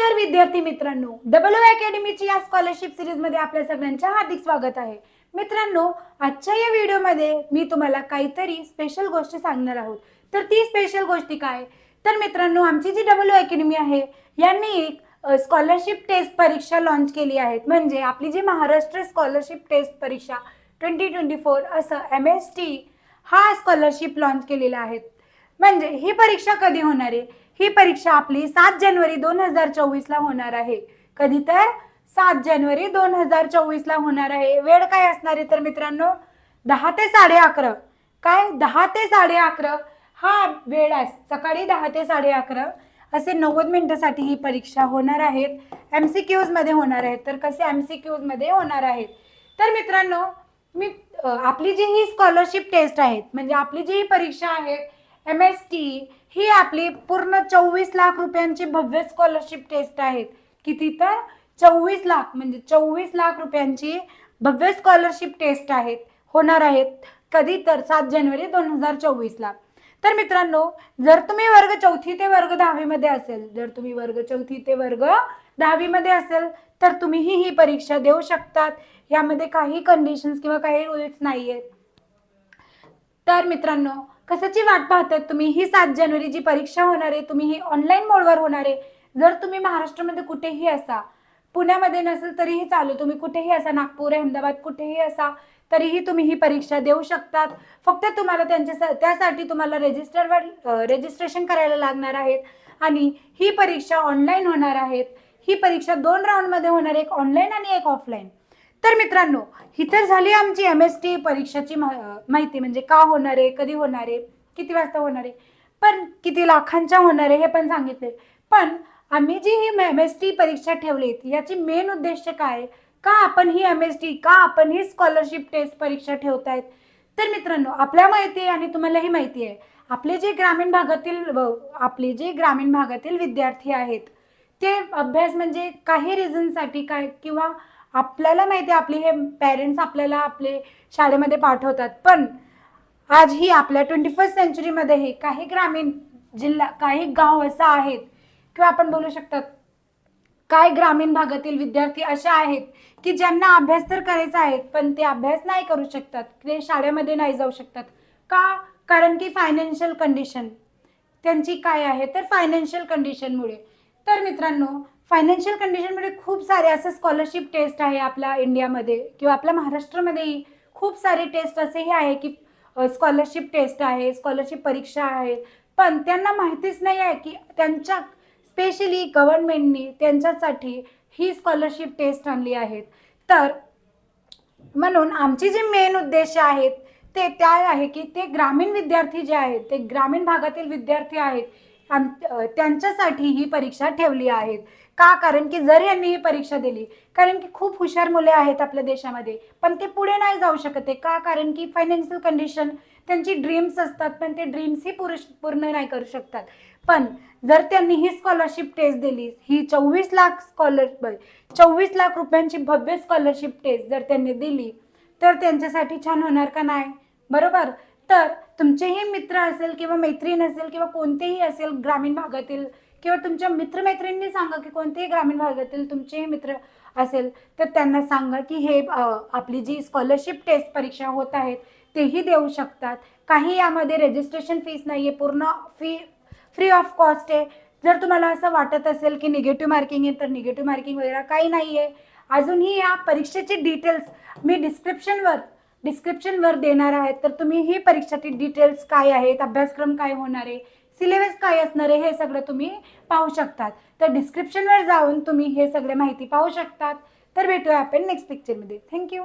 नमस्कार विद्यार्थी मित्रांनो. डबल ओ अकॅडमीची या स्कॉलरशिप सिरीजमध्ये आपल्या सगळ्यांचे हार्दिक स्वागत आहे. मित्रांनो आजच्या या व्हिडिओमध्ये मी तुम्हाला काहीतरी स्पेशल गोष्ट सांगणार आहोत. तर ती स्पेशल गोष्टी काय? तर मित्रांनो आमची जी डबल ओ अकॅडमी आहे यांनी एक स्कॉलरशिप टेस्ट परीक्षा लॉन्च केली आहे म्हणजे आपली जी महाराष्ट्र स्कॉलरशिप टेस्ट परीक्षा ट्वेंटी ट्वेंटी फोर असं एम एस टी हा स्कॉलरशिप लॉन्च केलेला आहे. म्हणजे ही परीक्षा कधी होणार आहे? ही परीक्षा आपली सात जानेवारी दोन हजार चोवीसला होणार आहे. कधी तर सात जानेवारी दोन हजार चोवीसला होणार आहे. वेळ काय असणार आहे तर मित्रांनो? दहा ते साडे अकरा. काय? दहा ते साडे अकरा? हा वेळ आहे. सकाळी दहा ते साडे अकरा. असे नव्वद मिनिटासाठी ही परीक्षा होणार आहेत एम सी क्यूजमध्ये होणार आहेत तर कसे एम सी क्यूजमध्ये होणार आहेत तर मित्रांनो मी आपली जी ही स्कॉलरशिप टेस्ट आहेत म्हणजे आपली जी ही परीक्षा आहे एम एस टी ही आपली पूर्ण चोवीस लाख रुपयांची भव्य स्कॉलरशिप टेस्ट आहेत. किती तर? चोवीस लाख म्हणजे चोवीस लाख रुपयांची भव्य स्कॉलरशिप टेस्ट आहेत. होणार आहेत कधी तर सात जानेवारी दोन हजार चोवीसला तर मित्रांनो जर तुम्ही वर्ग चौथी ते वर्ग दहावीमध्ये असेल जर तुम्ही वर्ग चौथी ते वर्ग दहावीमध्ये असेल तर तुम्हीही ही परीक्षा देऊ शकतात. यामध्ये काही कंडिशन्स किंवा काही रूल्स नाही आहेत तर मित्रांनो कशाची वाट पाहतात तुम्ही? ही सात जानेवारी जी परीक्षा होणार आहे तुम्ही ही ऑनलाईन मोडवर होणार आहे. जर तुम्ही महाराष्ट्रामध्ये कुठेही असा पुण्यामध्ये नसेल तरीही चालू तुम्ही कुठेही असा नागपूर अहमदाबाद कुठेही असा तरीही तुम्ही ही परीक्षा देऊ शकतात. फक्त तुम्हाला त्यांच्या त्यासाठी तुम्हाला रजिस्टरवर रजिस्ट्रेशन करायला लागणार आहेत. आणि ही परीक्षा ऑनलाईन होणार आहेत. ही परीक्षा दोन राऊंडमध्ये होणार एक ऑनलाईन आणि एक ऑफलाईन तर मित्रांनो ही तर झाली आमची एम एस टी परीक्षाची माहिती. म्हणजे का होणार आहे कधी होणार आहे किती वाजता होणार आहे पण किती लाखांच्या होणार आहे हे पण सांगितले. पण आम्ही जी ही एम एस टी परीक्षा ठेवली याची मेन उद्देश काय? आहे? का आपण ही एम एस टी का आपण ही स्कॉलरशिप टेस्ट परीक्षा ठेवतायत? तर मित्रांनो आपल्या माहिती आहे आणि तुम्हालाही माहिती आहे. आपले जे ग्रामीण भागातील आपले जे ग्रामीण भागातील विद्यार्थी आहेत ते अभ्यास म्हणजे काही रिझनसाठी काय किंवा आपल्याला माहिती आहे हे पेरेंट्स आपल्याला आपले शाळेमध्ये पाठवतात. पण आजही आपल्या ट्वेंटी फर्स्ट सेंचुरीमध्ये हे काही ग्रामीण जिल्हा काही गाव असं आहेत किंवा आपण बोलू शकतात काय ग्रामीण भागातील विद्यार्थी असे आहेत की ज्यांना अभ्यास तर करायचा आहे पण ते अभ्यास नाही करू शकतात ते शाळेमध्ये नाही जाऊ शकतात. का? कारण की फायनान्शियल कंडिशन त्यांची काय आहे? तर फायनान्शियल कंडिशनमुळे तर मित्रांनो फायनान्शियल कंडिशनमध्ये खूप सारे असं स्कॉलरशिप टेस्ट आहे आपल्या इंडियामध्ये किंवा आपल्या महाराष्ट्रामध्येही खूप सारे टेस्ट असेही आहे की स्कॉलरशिप टेस्ट आहे स्कॉलरशिप परीक्षा आहे. पण त्यांना माहितीच नाही आहे की त्यांच्या स्पेशली गव्हर्नमेंटनी त्यांच्यासाठी ही स्कॉलरशिप टेस्ट आणली आहेत. तर म्हणून आमचे जे मेन उद्देश आहेत ते त्या आहे की ते ग्रामीण विद्यार्थी जे आहेत ते ग्रामीण भागातील विद्यार्थी आहेत आम- त्यांच्यासाठी ही परीक्षा ठेवली आहेत का? कारण की जर यांनी ही परीक्षा दिली कारण की खूप हुशार मुले आहेत आपल्या देशामध्ये पण ते पुढे नाही जाऊ शकत आहे. का? कारण की फायनान्शियल कंडिशन त्यांची ड्रीम्स असतात पण ते ड्रीम्सही पुरुष पूर्ण नाही करू शकतात. पण जर त्यांनी ही स्कॉलरशिप टेस्ट दिली ही चोवीस लाख स्कॉलर चोवीस लाख रुपयांची भव्य स्कॉलरशिप टेस्ट जर त्यांनी दिली तर त्यांच्यासाठी छान होणार का नाही? बरोबर? तर तुमचेही मित्र असेल किंवा मैत्रीण असेल किंवा कोणतेही असेल ग्रामीण भागातील किंवा तुमच्या मित्रमैत्रिणींनी सांगा की कोणतेही ग्रामीण भागातील तुमचेही मित्र असेल तर त्यांना सांगा की हे आपली जी स्कॉलरशिप टेस्ट परीक्षा होत आहेत तेही देऊ शकतात. काही यामध्ये रजिस्ट्रेशन फीस नाही आहे पूर्ण फी फ्री ऑफ कॉस्ट आहे. जर तुम्हाला असं वाटत असेल की निगेटिव्ह मार्किंग आहे तर निगेटिव्ह मार्किंग वगैरे काही नाही आहे अजूनही या परीक्षेची डिटेल्स मी डिस्क्रिप्शनवर डिस्क्रिप्शनवर देणार आहेत. तर तुम्ही ही परीक्षाची डिटेल्स काय आहेत अभ्यासक्रम काय होणार आहे सिलेबस काय असणार आहे हे सगळं तुम्ही पाहू शकतात. तर डिस्क्रिप्शनवर जाऊन तुम्ही हे सगळे माहिती पाहू शकतात. तर भेटूया आपण नेक्स्ट पिक्चरमध्ये थँक्यू